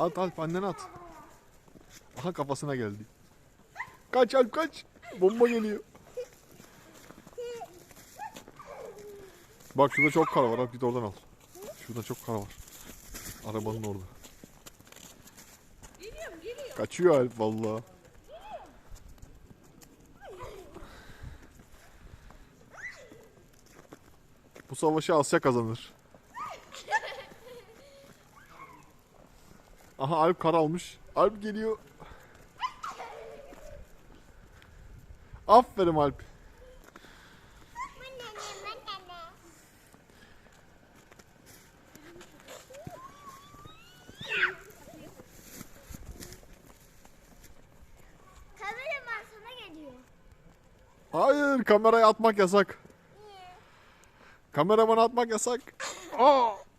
At Alp annene at. Aha kafasına geldi. Kaç Alp kaç. Bomba geliyor. Bak şurada çok kara var. Alp git oradan al. Şurada çok kara var. Arabanın orada. Geliyorum geliyorum. Kaçıyor Alp vallahi. Bu savaşı Asya kazanır. Aha Alp kara almış. Alp geliyor. Aferin Alp. Kameraman sana geliyor. Hayır kameraya atmak yasak. Kameramana atmak yasak. Aa!